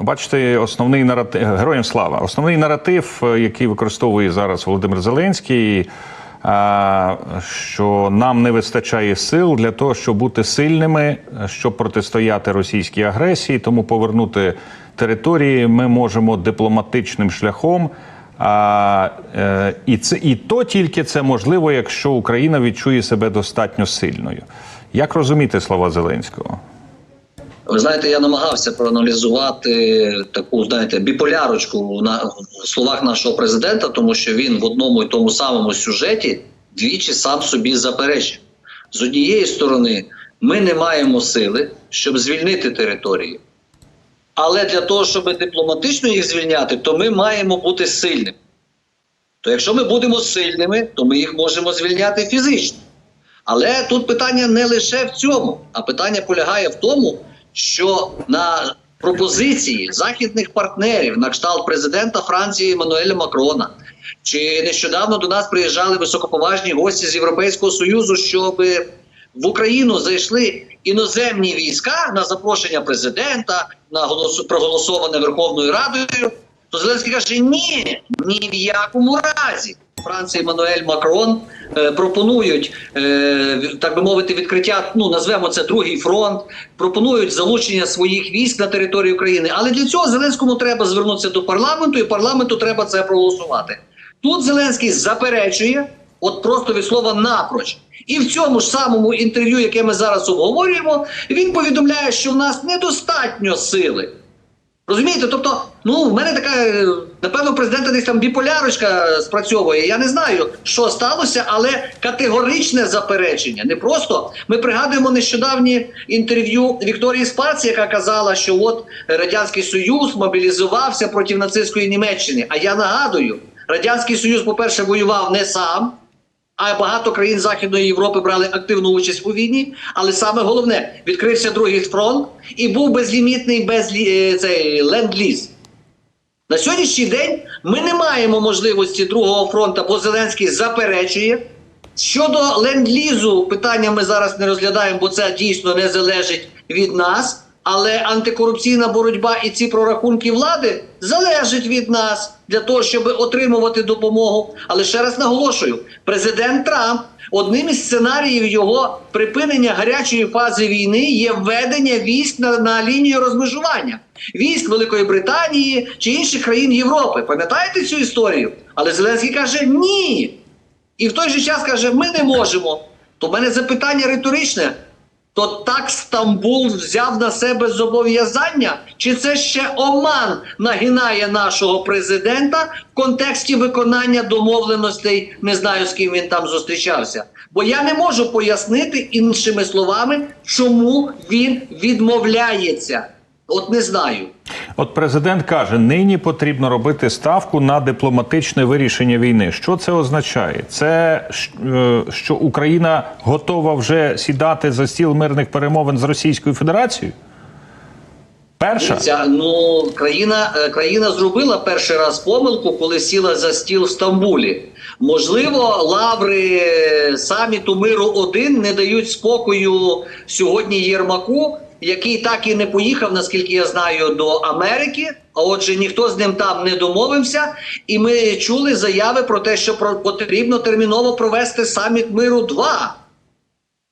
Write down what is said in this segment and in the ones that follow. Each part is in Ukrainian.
Бачите, основний наратив героям слава. Основний наратив, е, який використовує зараз Володимир Зеленський, е, що нам не вистачає сил для того, щоб бути сильними, щоб протистояти російській агресії, тому повернути території ми можемо дипломатичним шляхом. А, е, і це і то тільки це можливо, якщо Україна відчує себе достатньо сильною. Як розуміти слова Зеленського? Ви знаєте, я намагався проаналізувати таку, знаєте, біполярочку на словах нашого президента, тому що він в одному і тому самому сюжеті двічі сам собі заперечив. З однієї сторони, ми не маємо сили, щоб звільнити території. Але для того, щоб дипломатично їх звільняти, то ми маємо бути сильними. То якщо ми будемо сильними, то ми їх можемо звільняти фізично. Але тут питання не лише в цьому, а питання полягає в тому, що на пропозиції західних партнерів на кшталт президента Франції Еммануеля Макрона, чи нещодавно до нас приїжджали високоповажні гості з Європейського Союзу, щоб в Україну зайшли іноземні війська на запрошення президента, на голосу проголосоване Верховною Радою. То Зеленський каже: ні, ні в якому разі. Франція Еммануель Макрон е, пропонують, е, так би мовити, відкриття. Ну назвемо це другий фронт. Пропонують залучення своїх військ на територію України. Але для цього Зеленському треба звернутися до парламенту, і парламенту треба це проголосувати. Тут Зеленський заперечує, от просто від слова напроч. І в цьому ж самому інтерв'ю, яке ми зараз обговорюємо, він повідомляє, що в нас недостатньо сили. Розумієте, тобто, ну в мене така е, напевно, президента десь там біполярочка спрацьовує. Я не знаю, що сталося, але категоричне заперечення. Не просто ми пригадуємо нещодавні інтерв'ю Вікторії Спаці, яка казала, що от радянський союз мобілізувався проти нацистської Німеччини. А я нагадую, радянський союз, по-перше, воював не сам. А багато країн Західної Європи брали активну участь у війні. Але саме головне відкрився другий фронт і був безлімітний безлі... е, цей ленд-ліз. На сьогоднішній день ми не маємо можливості другого фронту, бо Зеленський заперечує. Щодо ленд-лізу, питання ми зараз не розглядаємо, бо це дійсно не залежить від нас. Але антикорупційна боротьба і ці прорахунки влади залежать від нас для того, щоб отримувати допомогу. Але ще раз наголошую: президент Трамп одним із сценаріїв його припинення гарячої фази війни є введення військ на, на лінію розмежування військ Великої Британії чи інших країн Європи. Пам'ятаєте цю історію? Але Зеленський каже ні. І в той же час каже: ми не можемо. То в мене запитання риторичне. То так Стамбул взяв на себе зобов'язання, чи це ще Оман нагинає нашого президента в контексті виконання домовленостей? Не знаю, з ким він там зустрічався. Бо я не можу пояснити іншими словами, чому він відмовляється. От не знаю. От президент каже, нині потрібно робити ставку на дипломатичне вирішення війни. Що це означає? Це е, що Україна готова вже сідати за стіл мирних перемовин з Російською Федерацією? Перша Ця, ну, країна, е, країна зробила перший раз помилку, коли сіла за стіл в Стамбулі. Можливо, лаври е, саміту миру 1 не дають спокою сьогодні Єрмаку, який так і не поїхав, наскільки я знаю, до Америки. А отже, ніхто з ним там не домовився, і ми чули заяви про те, що потрібно терміново провести саміт миру 2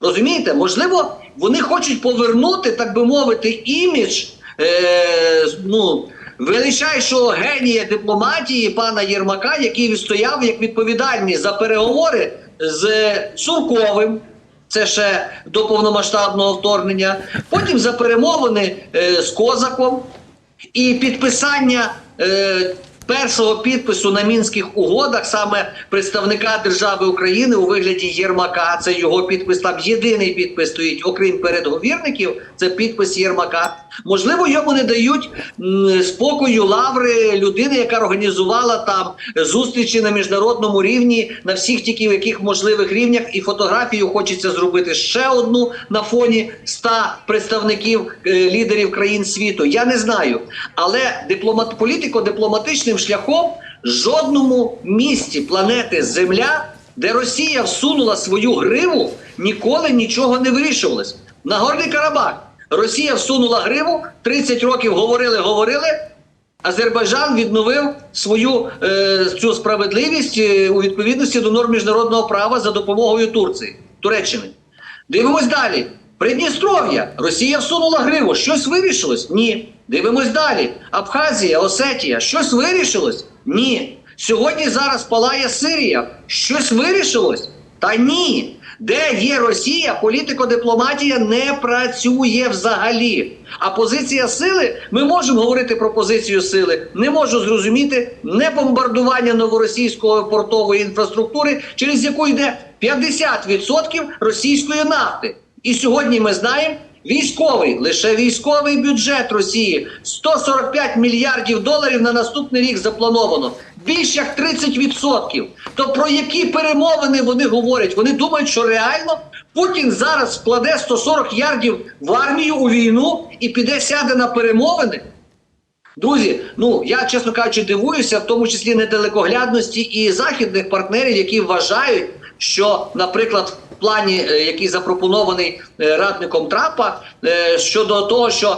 Розумієте, можливо, вони хочуть повернути, так би мовити, імідж е, ну, величайшого генія дипломатії пана Єрмака, який відстояв як відповідальний за переговори з Сурковим. Це ще до повномасштабного вторгнення. Потім за перемовини е, з Козаком і підписання е, першого підпису на мінських угодах саме представника держави України у вигляді Єрмака. Це його підпис. Там єдиний підпис стоїть, окрім передговірників. Це підпис Єрмака. Можливо, йому не дають спокою лаври людини, яка організувала там зустрічі на міжнародному рівні на всіх тільки в яких можливих рівнях, і фотографію хочеться зробити ще одну на фоні ста представників е, лідерів країн світу. Я не знаю, але дипломат політико-дипломатичним шляхом жодному місті планети Земля, де Росія всунула свою гриву, ніколи нічого не вирішувалось. Нагорний Карабах. Росія всунула гриву, 30 років говорили, говорили. Азербайджан відновив свою е, цю справедливість е, у відповідності до норм міжнародного права за допомогою Турції, Туреччини. Дивимось далі. Придністров'я. Росія всунула гриву. Щось вирішилось? Ні. Дивимось далі. Абхазія, Осетія. Щось вирішилось? Ні. Сьогодні зараз палає Сирія. Щось вирішилось? Та ні. Де є Росія, політико-дипломатія не працює взагалі. А позиція сили, ми можемо говорити про позицію сили. Не можу зрозуміти не бомбардування новоросійської портової інфраструктури, через яку йде 50% російської нафти. І сьогодні ми знаємо. Військовий, лише військовий бюджет Росії 145 мільярдів доларів на наступний рік заплановано. Більш як 30%. То про які перемовини вони говорять? Вони думають, що реально Путін зараз вкладе 140 ярдів в армію у війну і піде сяде на перемовини. Друзі, ну я чесно кажучи, дивуюся, в тому числі недалекоглядності і західних партнерів, які вважають, що, наприклад, в плані, е, який запропонований е, радником Трампа, е, щодо того, що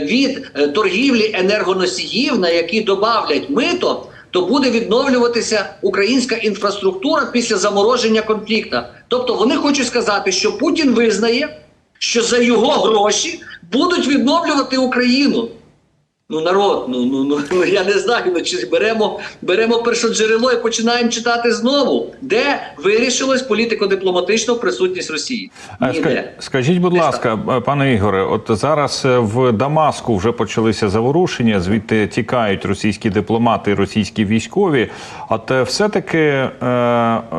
від торгівлі енергоносіїв, на які додавлять мито, то буде відновлюватися українська інфраструктура після замороження конфлікту. Тобто вони хочуть сказати, що Путін визнає, що за його гроші будуть відновлювати Україну. Ну, народ, ну, ну, ну, ну я не знаю, ну, чи беремо, беремо першоджерело і починаємо читати знову, де вирішилась політико-дипломатична присутність Росії. А, ска- Скажіть, будь Десь ласка, е, пане Ігоре, от зараз е, в Дамаску вже почалися заворушення, звідти тікають російські дипломати, російські військові. От е, все-таки е,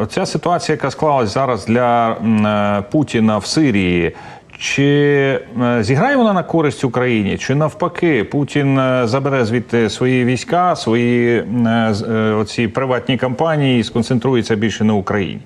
ця ситуація, яка склалась зараз для е, Путіна в Сирії. Чи е, зіграє вона на користь Україні? Чи навпаки Путін е, забере звідти свої війська, свої е, оці приватні компанії і сконцентрується більше на Україні?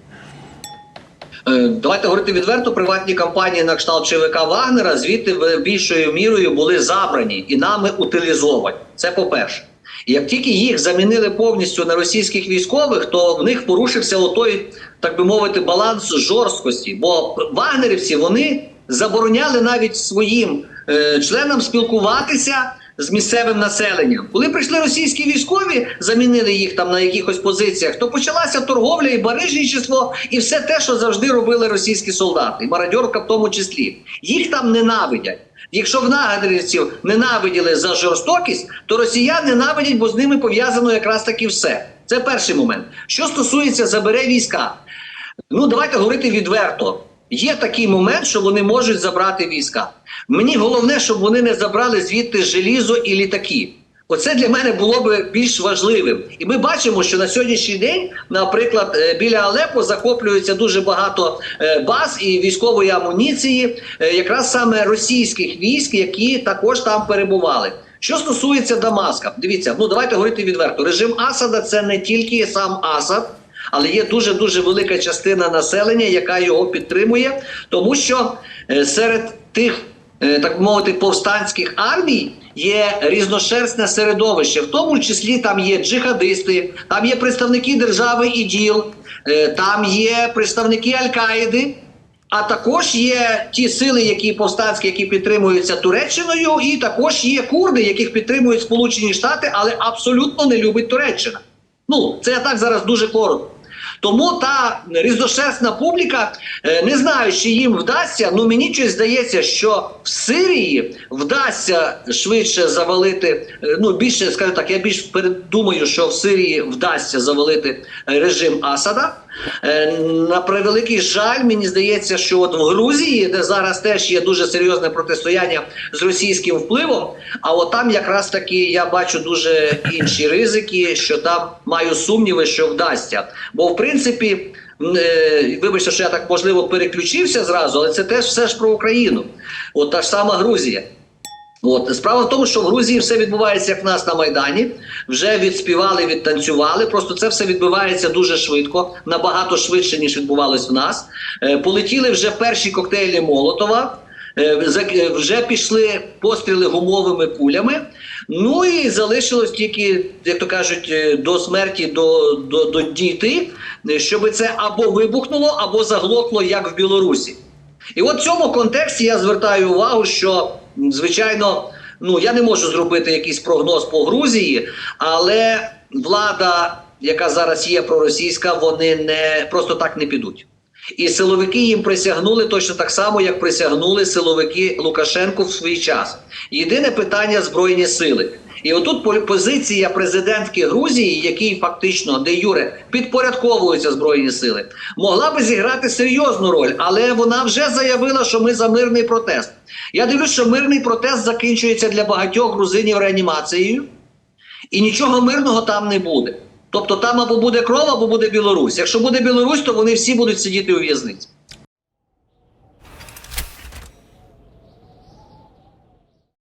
Давайте говорити відверто, приватні компанії на кшталт ЧВК Вагнера звідти більшою мірою були забрані і нами утилізовані. Це по-перше. І як тільки їх замінили повністю на російських військових, то в них порушився отой, так би мовити, баланс жорсткості. Бо вагнерівці вони забороняли навіть своїм е, членам спілкуватися з місцевим населенням. Коли прийшли російські військові, замінили їх там на якихось позиціях, то почалася торговля і барижничество, і все те, що завжди робили російські солдати, і в тому числі. Їх там ненавидять. Якщо в нагадерівців ненавиділи за жорстокість, то росіян ненавидять, бо з ними пов'язано якраз таки все. Це перший момент. Що стосується забере війська, ну давайте говорити відверто. Є такий момент, що вони можуть забрати війська. Мені головне, щоб вони не забрали звідти желізо і літаки. Оце для мене було би більш важливим. І ми бачимо, що на сьогоднішній день, наприклад, е, біля Алепо захоплюється дуже багато е, баз і військової амуніції, е, якраз саме російських військ, які також там перебували. Що стосується Дамаска, дивіться, ну давайте говорити відверто. Режим Асада це не тільки сам Асад. Але є дуже дуже велика частина населення, яка його підтримує, тому що е, серед тих, е, так мовити, повстанських армій є різношерстне середовище, в тому числі там є джихадисти, там є представники держави ІДІЛ, е, там є представники Аль-Каїди. А також є ті сили, які повстанські, які підтримуються Туреччиною, і також є курди, яких підтримують Сполучені Штати, але абсолютно не любить Туреччина. Ну, це я так зараз дуже коротко. Тому та різношерстна публіка, е, не знаю, чи їм вдасться. Ну мені щось здається, що в Сирії вдасться швидше завалити. е, Ну більше скажу так, я більш передумаю, що в Сирії вдасться завалити е, режим Асада. Е, На превеликий жаль, мені здається, що от в Грузії, де зараз теж є дуже серйозне протистояння з російським впливом, а от там якраз таки я бачу дуже інші ризики, що там маю сумніви, що вдасться. Бо в принципі, е, вибачте, що я так можливо переключився зразу, але це теж все ж про Україну. От та ж сама Грузія. От справа в тому, що в Грузії все відбувається як в нас на майдані. Вже відспівали, відтанцювали. Просто це все відбувається дуже швидко, набагато швидше ніж відбувалось в нас. Е, полетіли вже перші коктейлі Молотова. е, е, Вже пішли постріли гумовими кулями. Ну і залишилось тільки, як то кажуть, е, до смерті до, до, до дійти, щоб це або вибухнуло, або заглохло, як в Білорусі. І от в цьому контексті я звертаю увагу, що звичайно, ну я не можу зробити якийсь прогноз по Грузії, але влада, яка зараз є проросійська, вони не просто так не підуть. І силовики їм присягнули точно так само, як присягнули силовики Лукашенку в свій час. Єдине питання збройні сили. І отут по- позиція президентки Грузії, який фактично де Юре підпорядковуються збройні сили, могла би зіграти серйозну роль, але вона вже заявила, що ми за мирний протест. Я дивлюсь, що мирний протест закінчується для багатьох грузинів реанімацією, і нічого мирного там не буде. Тобто там або буде кров, або буде Білорусь. Якщо буде Білорусь, то вони всі будуть сидіти у в'язниці.